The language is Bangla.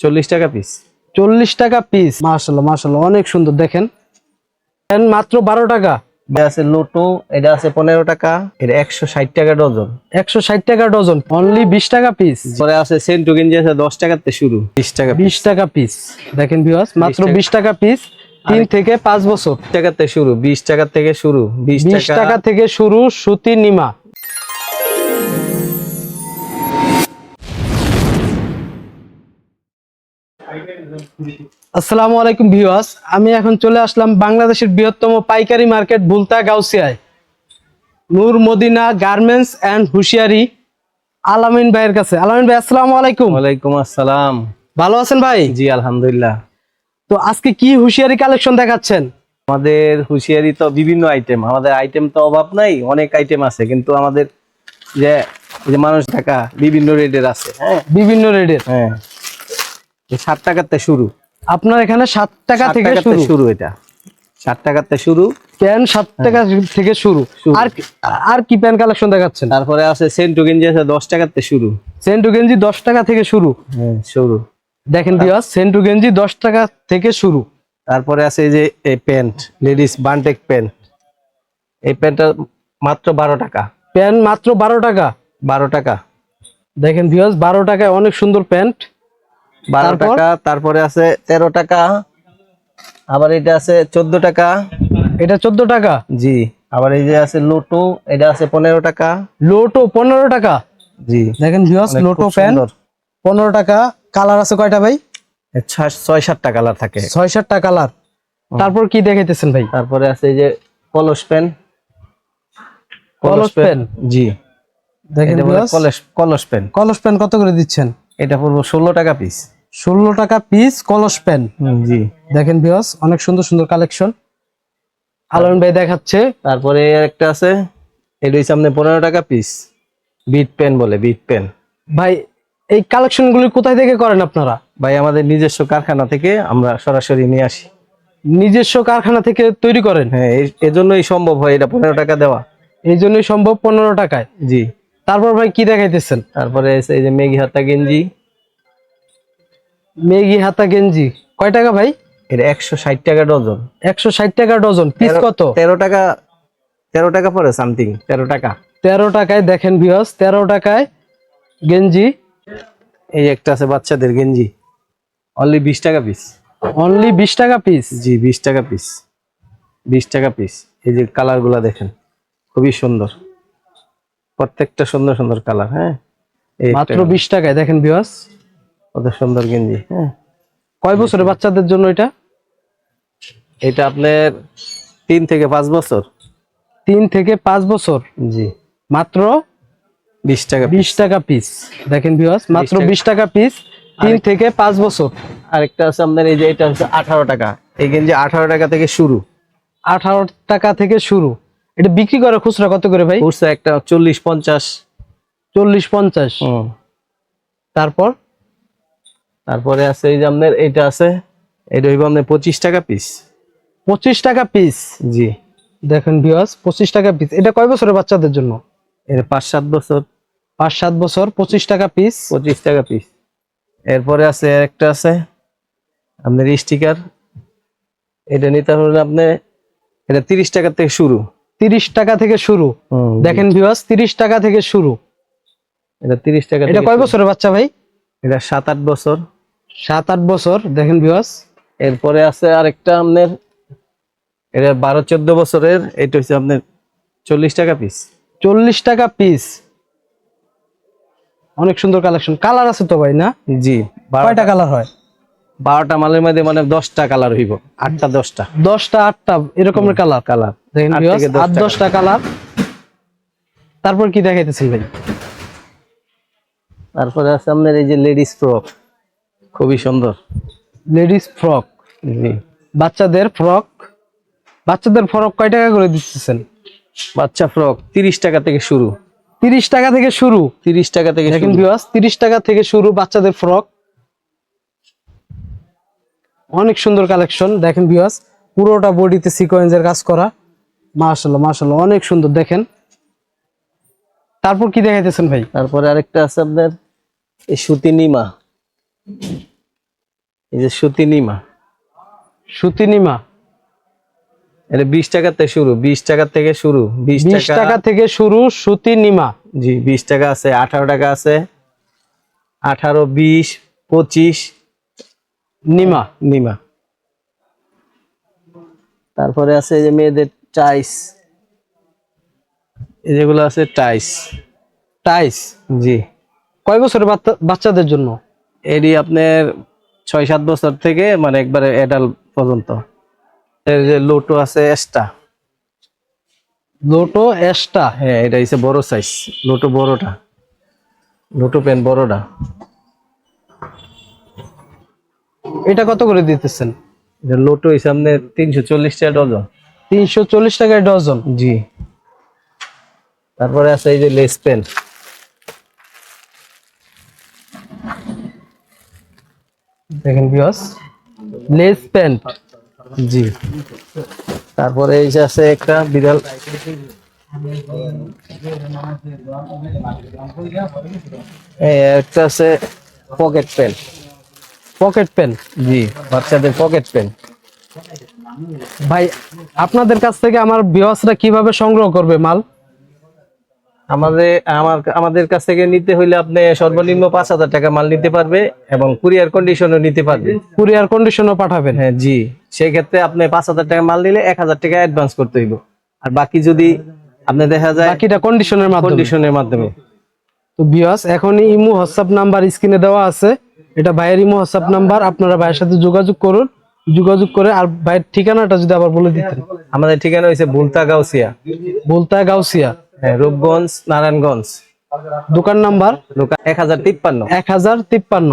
চল্লিশ টাকা পিস চল্লিশ টাকা পিস মার্শাল্লাহ মার্শাল্লাহ অনেক সুন্দর দেখেন। মাত্র বারো টাকা। এটা আছে লোটো এটা আছে পনেরো টাকা এটা একশো ষাট টাকা ডজন। একশো ষাট টাকা ডজন অনলি বিশ টাকা পিস পরে আছে সেন্টু গেঞ্জি আছে দশ টাকাতে শুরু। বিশ টাকা বিশ টাকা পিস দেখেন ভিউয়ার্স মাত্র বিশ টাকা পিস তিন থেকে পাঁচ বছর। টাকাতে শুরু বিশ টাকা থেকে শুরু বিশ টাকা থেকে শুরু সুতি নিমা। আসসালামু আলাইকুম ভিউয়ার্স। আমি এখন চলে আসলাম বাংলাদেশের বৃহত্তম পাইকারি market Bulta গাউসিয়ায়। Noor Madina garments and hosiery Alamin ভাইয়ের কাছে। আলামিন ভাই আসসালামু আলাইকুম। ওয়ালাইকুম আসসালাম। ভালো আছেন ভাই? জি আলহামদুলিল্লাহ। তো আজকে কি হুশিয়ারি কালেকশন দেখাচ্ছেন? আমাদের হুঁশিয়ারি তো বিভিন্ন আইটেম আমাদের আইটেম তো অভাব নাই অনেক আইটেম আছে কিন্তু আমাদের যে যে মানুষ থাকা বিভিন্ন রেডের আছে হ্যাঁ? বিভিন্ন রেডের হ্যাঁ। ষাট টাকাতে শুরু। আপনার এখানে সাত টাকা থেকে শুরু। এটা। ষাট টাকাতে শুরু। প্যান সাত টাকা থেকে শুরু। আর কি- আর কি প্যান কালেকশন দেখাচ্ছেন? তারপরে আছে সেন্টু গেঞ্জি আছে দশ টাকাতে শুরু। সেন্টু গেঞ্জি দশ টাকা থেকে শুরু। হ্যাঁ শুরু। দেখেন বিয়াস সেন্টু গেঞ্জি দশ টাকা থেকে শুরু। তারপরে আছে এই যে এই প্যান্ট লেডিস বান্টেক প্যান্ট এই প্যান্টটা মাত্র বারো টাকা। প্যান্ট মাত্র বারো টাকা। বারো টাকা। দেখেন বিয়াস বারো টাকায় অনেক সুন্দর প্যান্ট বারো টাকা তারপরে আছে তেরো টাকা আবার এটা আছে চোদ্দ টাকা। এটা চোদ্দ টাকা? জি আবার এই যে আছে লোটো এটা আছে পনেরো টাকা। লোটো পনেরো টাকা? জি দেখেন লোটো প্যান পনেরো টাকা। কালার আছে কয়টা ভাই? ছয় সাতটা কালার থাকে। ছয় সাতটা কালার। তারপর কি দেখাইতেছেন ভাই? তারপরে আছে এই যে কলস পেন কলস পেন জি। দেখেন কলস কলস পেন কলস পেন কত করে দিচ্ছেন? এটা পড়ব ষোলো টাকা পিস ষোলো টাকা পিস কলস পেন জি। দেখেন বিয়াস অনেক সুন্দর সুন্দর কালেকশন আলম ভাই দেখাচ্ছে। তারপরে একটা আছে। এটা হচ্ছে আপনার পনেরো টাকা পিস বিট পেন বলে বিট পেন ভাই এই কালেকশন গুলি কোথায় থেকে করেন আপনারা? ভাই আমাদের নিজস্ব কারখানা থেকে আমরা সরাসরি নিয়ে আসি। নিজস্ব কারখানা থেকে তৈরি করেন? হ্যাঁ এই- এজন্যই সম্ভব হয় এটা পনেরো টাকা দেওয়া। এই জন্যই সম্ভব পনেরো টাকায়। জি। তারপর ভাই কি দেখাইতেছেন? তারপরে এই যে মেঘি হাতা গেঞ্জি। মেগি হাতা গেঞ্জি। কয় টাকা ভাই? এটা একশো ষাট টাকা ডজন। একশো ষাট টাকা ডজন। পিস কত? তেরো টাকা তেরো টাকা পড়ে সামথিং তেরো টাকা। তেরো টাকায় দেখেন ভিওস তেরো টাকায় গেঞ্জি। এই একটা আছে বাচ্চাদের গেঞ্জি। অনলি বিশ টাকা পিস অনলি বিশ টাকা পিস জি বিশ টাকা পিস বিশ টাকা পিস এই যে কালারগুলা দেখেন খুবই সুন্দর। প্রত্যেকটা সুন্দর সুন্দর কালার হ্যাঁ? মাত্র বিশ টাকায় দেখেন ভিওস কত সুন্দর গেঞ্জি হ্যাঁ। কয় বছরের বাচ্চাদের জন্য এটা? এটা আপনার তিন থেকে পাঁচ বছর। তিন থেকে পাঁচ বছর? জি। মাত্র? বিশ টাকা বিশ টাকা পিস দেখেন ভিওস মাত্র বিশ টাকা পিস তিন থেকে পাঁচ বছর। আরেকটা আছে আপনার এই যে এটা হচ্ছে আঠারো টাকা। এই গেঞ্জি আঠারো টাকা থেকে শুরু। আঠারো টাকা থেকে শুরু। এটা বিক্রি করে খুচরা কত করে ভাই? উঠছে একটা চল্লিশ পঞ্চাশ। চল্লিশ পঞ্চাশ। তারপর? তারপরে আছে এই যে আপনার এটা আছে এটা হইব আপনার পঁচিশ টাকা পিস পঁচিশ টাকা পিস জি। দেখেন ভিওস পঁচিশ টাকা পিস এটা কয় বছরের বাচ্চাদের জন্য? এর পাঁচ সাত বছর। পাঁচ সাত বছর পঁচিশ টাকা পিস পঁচিশ টাকা পিস এরপরে আছে একটা আছে আপনার স্টিকার এটা নিতে হলে আপনি এটা তিরিশ টাকা থেকে শুরু। তিরিশ টাকা থেকে শুরু। দেখেন ভিওস তিরিশ টাকা থেকে শুরু। এটা তিরিশ টাকা এটা কয় বছরের বাচ্চা ভাই? এটা সাত আট বছর। সাত আট বছর দেখেন ভিওস এরপরে আছে আরেকটা আপনার এটা বারো চোদ্দ বছরের এটা হচ্ছে আপনার চল্লিশ টাকা পিস চল্লিশ টাকা পিস অনেক সুন্দর কালেকশন কালার আছে তো ভাই না? জি। কয়টা কালার হয়? বারোটা মালের মধ্যে মানে দশটা কালার হইব। আটটা দশটা। দশটা আটটা এরকমের কালার কালার দেখেন আট দশটা কালার তারপর কি দেখাইতেছেন ভাই? তারপরে আছে আপনার এই যে লেডিস ফ্রক খুবই সুন্দর। লেডিস ফ্রক জি। বাচ্চাদের ফ্রক বাচ্চাদের ফ্রক কয় টাকা করে দিতেছেন? বাচ্চা ফ্রক তিরিশ টাকা থেকে শুরু। তিরিশ টাকা থেকে শুরু? তিরিশ টাকা থেকে দেখেন। ভিউয়ার্স তিরিশ টাকা থেকে শুরু বাচ্চাদের ফ্রক অনেক সুন্দর কালেকশন দেখেন ভিউয়ার্স পুরোটা বডিতে সিকোয়েন্সের কাজ করা। মাশাল্লাহ মাশাল্লাহ অনেক সুন্দর দেখেন। তারপর কি দেখাইতেছেন ভাই? তারপরে আরেকটা আছে আপনার এই সুতি নিমা। এই যে সুতি নিমা। সুতিনিমা এটা বিশ টাকার থেকে শুরু বিশ টাকার থেকে শুরু বিশ টাকা টাকা থেকে শুরু সুতিনিমা জি বিশ টাকা আছে আঠারো টাকা আছে আঠারো বিশ পঁচিশ নিমা নিমা। তারপরে আছে যে মেয়েদের টাইস। এই যেগুলো আছে টাইস। টাইস? জি। কয় বছরের বাচ্চা- বাচ্চাদের জন্য? এডি আপনার ছয় সাত বছর থেকে মানে একবারে এডাল পর্যন্ত। এর যে লোটো আছে এক্সট্রা লোটো এস্টা হ্যাঁ এটা হচ্ছে বড় সাইজ লোটো বড়টা। লোটো পেন বড়টা। এটা কত করে দিতেছেন? লোটো হিসাব আপনার তিনশো চল্লিশ টাকা ডজন। তিনশো চল্লিশ টাকায় ডজন? জি। তারপরে আছে এই যে লেস পেন দেখেন বিয়স লেস প্যান্ট জি। তারপরে এই যে আছে একটা বিড়াল। একটা আছে পকেট পেন পকেট পেন জি। বাচ্চাদের পকেট পেন ভাই আপনাদের কাছ থেকে আমার বিয়সরা কীভাবে সংগ্রহ করবে মাল? আমাদের আমার আমাদের কাছ থেকে নিতে হইলে আপনি সর্বনিম্ন পাঁচ হাজার টাকা মাল নিতে পারবে এবং কুরিয়ার কন্ডিশনও নিতে পারবে। কুরিয়ার কন্ডিশনও পাঠাবেন? হ্যাঁ জি। সেই ক্ষেত্রে আপনি পাঁচ হাজার টাকা মাল নিলে এক হাজার টাকা অ্যাডভান্স করতে হইব। আর বাকি যদি আপনি দেখা যায় বাকিটা কন্ডিশনের মাধ্যমে? কন্ডিশনের মাধ্যমে। তো বিয়স এখন ইমো হোয়াটসঅ্যাপ নাম্বার স্ক্রিনে দেওয়া আছে। এটা ভাইয়ের ইমো হোয়াটসঅ্যাপ নাম্বার আপনারা ভাইয়ের সাথে যোগাযোগ করুন। যোগাযোগ করে আর ভাইয়ের ঠিকানাটা যদি আবার বলে দিতেন। আমাদের ঠিকানা হয়েছে বুলতা গাউসিয়া। বলতা গাউসিয়া। হ্যাঁ রূপগঞ্জ নারায়ণগঞ্জ। দোকান নাম্বার? এক হাজার তিপ্পান্ন। এক হাজার তিপ্পান্ন।